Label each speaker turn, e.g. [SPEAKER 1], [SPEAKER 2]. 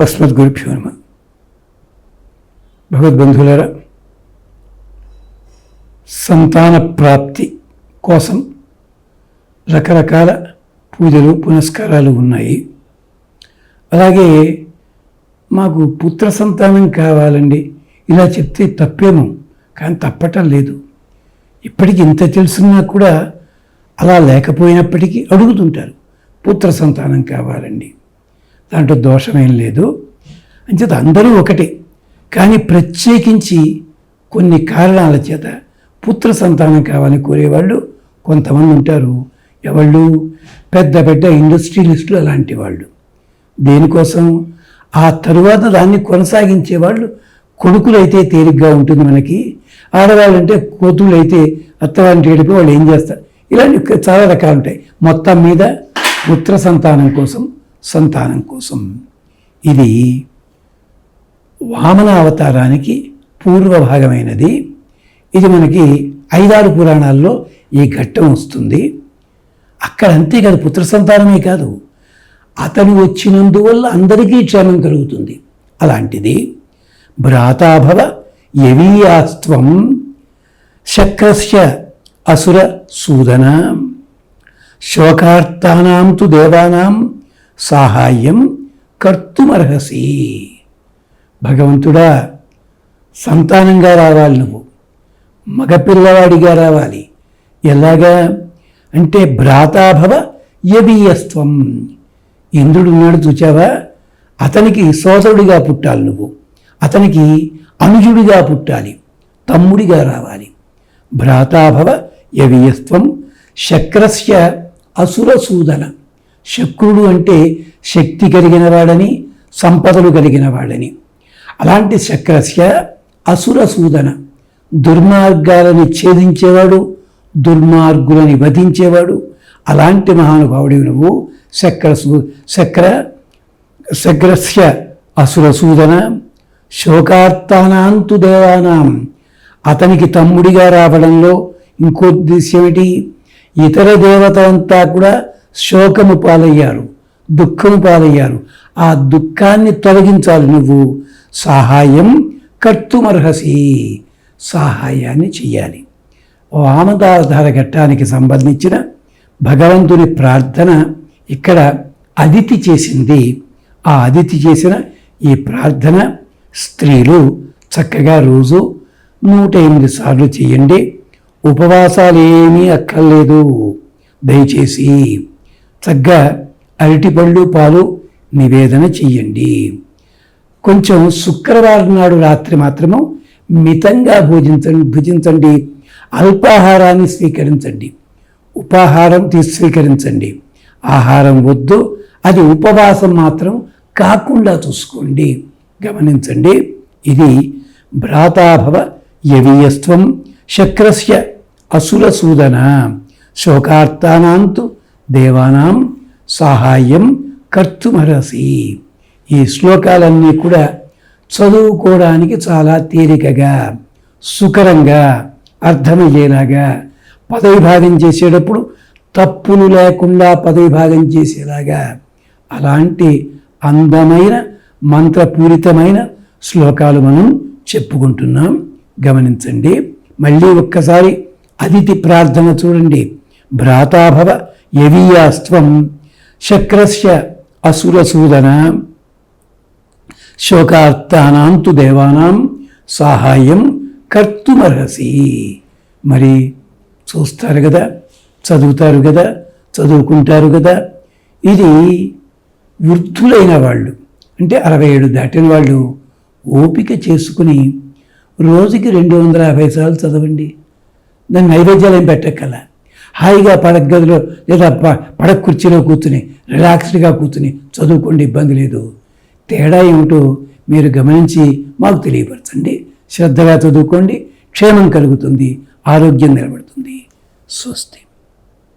[SPEAKER 1] అస్మద్గురుభ్యో నమ. భగవద్బంధువులరా సంతాన ప్రాప్తి కోసం రకరకాల పూజలు పునస్కారాలు ఉన్నాయి. అలాగే మాకు పుత్ర సంతానం కావాలండి. ఇలా చెప్తే తప్పేమో కానీ తప్పటం లేదు. ఇప్పటికి ఇంత తెలుసున్నా కూడా అలా లేకపోయినప్పటికీ అడుగుతుంటారు పుత్ర సంతానం కావాలండి. దాంట్లో దోషమేం లేదు. అంచేత అందరూ ఒకటే. కానీ ప్రత్యేకించి కొన్ని కారణాల చేత పుత్ర సంతానం కావాలని కోరేవాళ్ళు కొంతమంది ఉంటారు. ఎవళ్ళు? పెద్ద పెద్ద ఇండస్ట్రియలిస్టులు అలాంటి వాళ్ళు. దేనికోసం? ఆ తరువాత దాన్ని కొనసాగించే వాళ్ళు కొడుకులైతే తేలిగ్గా ఉంటుంది మనకి. ఆడవాళ్ళు అంటే కోతులు అయితే అత్తవారిని వాళ్ళు ఏం చేస్తారు? ఇలాంటి చాలా రకాలు ఉంటాయి మొత్తం మీద పుత్ర సంతానం కోసం సంతానం కోసం. ఇది వామన అవతారానికి పూర్వభాగమైనది ఇది మనకి ఐదారు పురాణాల్లో ఈ ఘట్టం వస్తుంది. అక్కడ అంతేకాదు పుత్ర సంతానమే కాదు. అతను వచ్చినందువల్ల అందరికీ క్షేమం కలుగుతుంది. అలాంటిది భ్రాతాభవ యవీయాస్త్వం శక్రస్య అసుర సూదన శోకార్తానాం తు దేవానాం సాహాయం కర్తుమర్హసి. భగవంతుడా సంతానంగా రావాలి నువ్వు. మగపిల్లవాడిగా రావాలి. ఎలాగా? అంటే భ్రాతాభవ యవీయస్త్వం. ఇంద్రుడు ఉన్నాడు చూచావా? అతనికి సోదరుడిగా పుట్టాలి నువ్వు. అతనికి అనుజుడిగా పుట్టాలి. తమ్ముడిగా రావాలి. భ్రాతాభవ యవీయస్త్వం శక్రస్య అసురసూదన. శక్రుడు అంటే శక్తి కలిగిన వాడని సంపదలు కలిగిన వాడని. అలాంటి శక్రస్య అసురసూదన దుర్మార్గాలని ఛేదించేవాడు దుర్మార్గులని వధించేవాడు. అలాంటి మహానుభావుడి నువ్వు శక్ర శక్ర శక్రస్య అసురసూదన శోకార్తానాంతు దేవానాం. అతనికి తమ్ముడిగా రావడంలో ఇంకో ఉద్దేశ్యం ఏమిటి? ఇతర దేవత అంతా కూడా శోకము పాలయ్యారు దుఃఖము పాలయ్యారు. ఆ దుఃఖాన్ని తొలగించాలి నువ్వు. సహాయం కర్తుమర్హసి. సహాయాన్ని చెయ్యాలి. వామదాధార ఘట్టానికి సంబంధించిన భగవంతుని ప్రార్థన ఇక్కడ అదితి చేసింది. ఆ అదితి చేసిన ఈ ప్రార్థన స్త్రీలు చక్కగా రోజు నూట ఎనిమిది సార్లు చేయండి. ఉపవాసాలు ఏమీ అక్కర్లేదు. దయచేసి చక్కగా అరటిపళ్ళు పాలు నివేదన చెయ్యండి. కొంచెం శుక్రవారం నాడు రాత్రి మాత్రము మితంగా భోజించండి భుజించండి. అల్పాహారాన్ని స్వీకరించండి. ఉపాహారం తీసి స్వీకరించండి ఆహారం వద్దు అది ఉపవాసం మాత్రం కాకుండా చూసుకోండి. గమనించండి ఇది భ్రాతాభవ యవీయస్వం శక్రస్య అసురసూదన శోకార్తానాంతు దేవానాం సహాయం కర్తుమరసి. ఈ శ్లోకాలన్నీ కూడా చదువుకోవడానికి చాలా తేలికగా సుకరంగా అర్థమయ్యేలాగా పదవి భాగం చేసేటప్పుడు తప్పులు లేకుండా పదవి భాగం చేసేలాగా అలాంటి అందమైన మంత్రపూరితమైన శ్లోకాలు మనం చెప్పుకుంటున్నాం. గమనించండి. మళ్ళీ ఒక్కసారి అతిథి ప్రార్థన చూడండి. భ్రాతాభవ యవీయాస్త్వం శక్రస్య అసురసూదన. శోకార్థానాంతు దేవానాం సహాయం కర్తుమర్హసి. మరి చూస్తారు కదా చదువుతారు కదా చదువుకుంటారు కదా ఇది వృద్ధులైన వాళ్ళు అంటే అరవై ఏడు దాటిన వాళ్ళు ఓపిక చేసుకుని రోజుకి రెండు వందల యాభై సార్లు చదవండి. దాన్ని నైవేద్యాలు ఏం పెట్టక్కల హాయిగా పడక గదిలో లేదా పడక కుర్చీలో కూర్చుని రిలాక్స్డ్గా కూర్చుని చదువుకోండి ఇబ్బంది లేదు. తేడా ఏమిటో మీరు గమనించి మాకు తెలియపరచండి. శ్రద్ధగా చదువుకోండి క్షేమం కలుగుతుంది ఆరోగ్యం నిలబడుతుంది. స్వస్తి.